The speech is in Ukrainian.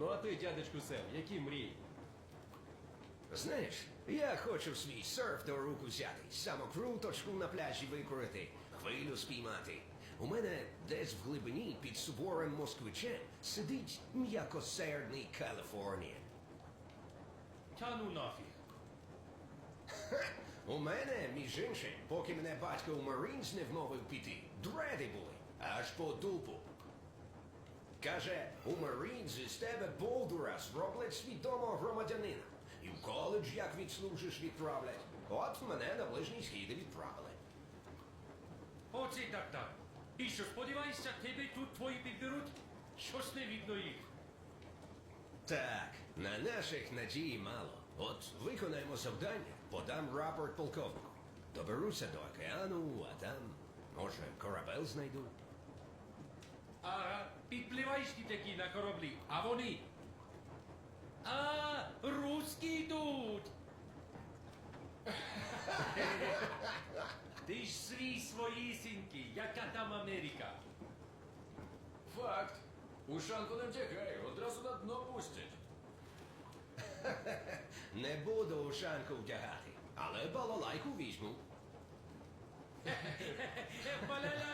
Ну а ти, дядечку Сем, які мрії? Знаєш, я хочу свій серф до рук взяти, самокруточку на пляжі викорити, хвилю спіймати. У мене десь в глибині під суворим москвичем сидить м'якосердний Каліфорнія. Та ну нафіг. У мене, між іншим, поки мене батько у Марінс не вмовив піти, дреди були, аж по дупу. Каже, у Марінс із тебе болдура зроблять свідомого громадянина. І в коледж, як відслужиш, відправлять. От мене на ближній схід відправили. Оце так так. І що сподіваєшся, тебе тут твої підберуть? Щось не видно їх. Так, на наших надії мало. От виконаємо завдання, подам рапорт полковнику. Доберуся до океану, а там, може, корабель знайду. А підпливаєш ти такі на кораблі, а вони. А, русські йдуть. Ти ж свій своїсінький, яка там Америка. Факт. Ушанку не втягай, одразу на дно пустять. Не буду ушанку вдягати, але балалайку візьму. Балалайку.